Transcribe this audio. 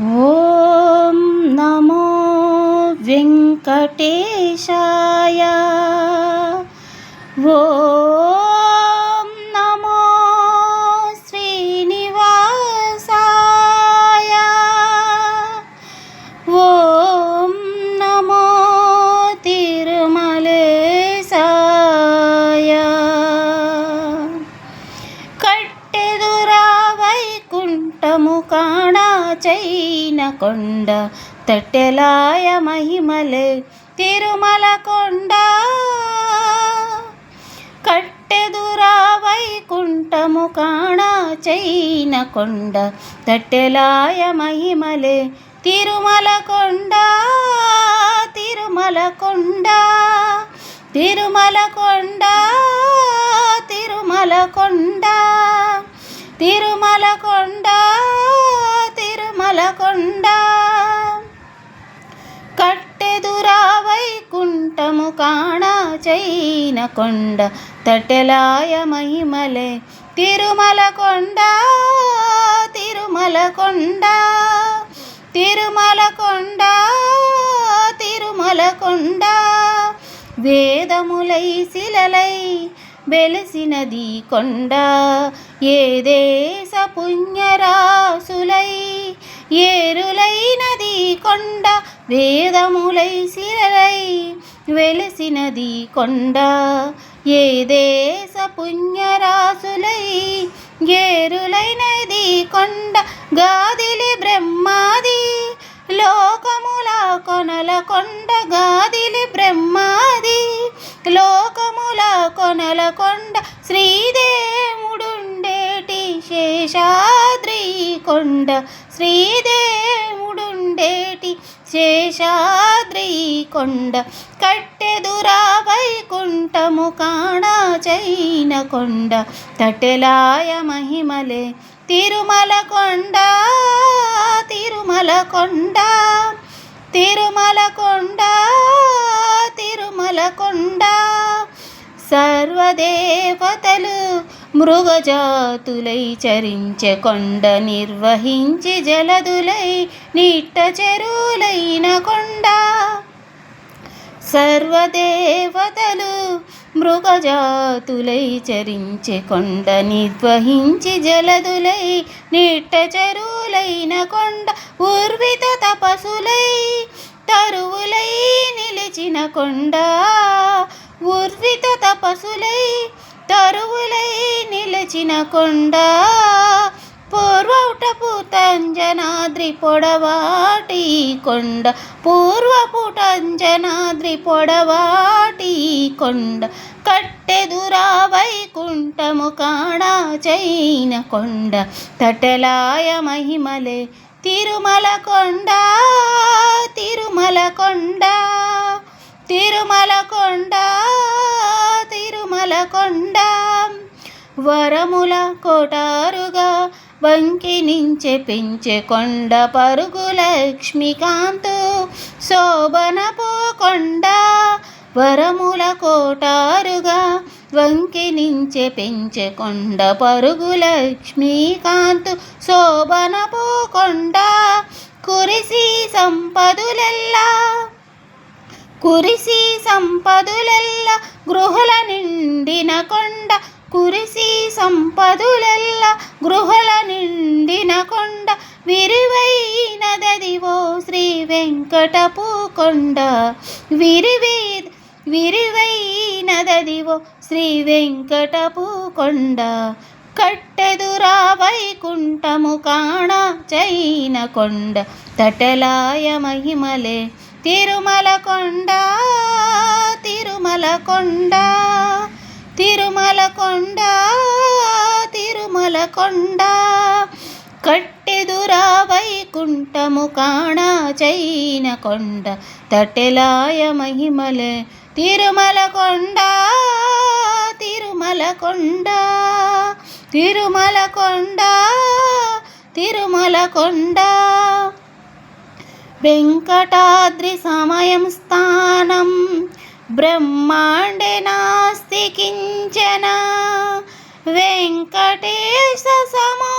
ॐ नमो वेङ्कटेशाय వైకుంఠము చైన కొండ తట్టెలాయ మహిమలే తిరుమల కొండ. కట్టెదురా వైకుంఠము కాణా చైన కొండ తట్టెలాయ మహిమలే తిరుమల కొండ. తిరుమల కొండ. తిరుమల కొండ. తిరుమల కొండ. తిరుమల కొండ. తిరుమల కట్టెదురా వైకుంఠము కాణ చైన కొండ తటెలాయ మహిమలే తిరుమల కొండ తిరుమల కొండ. తిరుమల కొండ తిరుమల కొండ. వేదములై శిలలై వెలసినది కొండ ఏ దేశ పుణ్యరాసులై ఏరులైనది కొండ వేదములై శిరలై వెలిసినది కొండ ఏ దేశ పుణ్యరాసులై ఏరులైనది కొండ గాదిలి బ్రహ్మాది. లోకముల కొనల కొండ గాదిలి బ్రహ్మాది. లో కొనల కొండ శ్రీదేవుడుండేటి శేషాద్రి కొండ శ్రీదేముడుండేటి శేషాద్రి కొండ కట్టెదురా వైకుంఠము కాణా చైన కొండ తటెలాయ మహిమలే తిరుమల కొండ తిరుమల కొండ తిరుమల కొండ తిరుమల కొండ సర్వదేవతలు మృగజాతులై చరించే కొండ నిర్వహించి జలదులై నిట్ట చెరువులైన కొండ. సర్వదేవతలు మృగజాతులై చరించే కొండ నిర్వహించి జలదులై నిట్ట చెరువులైన కొండ. ఉర్విత తపసులై తరువులై నిలిచిన కొండ. ఉర్విత తపసులై తరువులై నిలిచిన కొండ. పూర్వపుటంజనాద్రి పొడవాటి కొండ. పూర్వపుటంజనాద్రి పొడవాటి కొండ. కట్టెదురా వైకుంఠము కాణా చైన కొండ. తటలాయ మహిమలే తిరుమల కొండ తిరుమల కొండ. తిరుమల కొండ తిరుమల కొండ. వరముల కోటారుగా వంకినించె పెంచె కొండ పరుగు లక్ష్మీకాంతు శోభనపు కొండ. వరముల కోటారుగా వంకినించె పెంచె కొండ పరుగు లక్ష్మీకాంతు శోభనపు కొండ. కురిసి సంపదులెల్లా కురిసి సంపదులెల్ల గృహల నిండిన కొండ. కురిసి సంపదులెల్ల గృహల నిండిన కొండ. విరివైనదదివో శ్రీ వెంకటపు కొండ. విరివి విరివైనదదివో శ్రీ వెంకటపు కొండ. కట్టెదురా వైకుంఠము కాణ చైన కొండ. తటలాయ మహిమలే తిరుమల కొండ తిరుమల కొండ తిరుమల కొండ తిరుమల కొండ. కట్టెదురా వైకుంఠము కాణ చైన కొండ తటెలాయ మహిమలే. తిరుమల కొండ తిరుమల కొండ తిరుమల కొండ తిరుమల కొండ. వెంకటాద్రి సమయం స్థానం బ్రహ్మాండే నాస్తి కించన వెంకటేశ సమో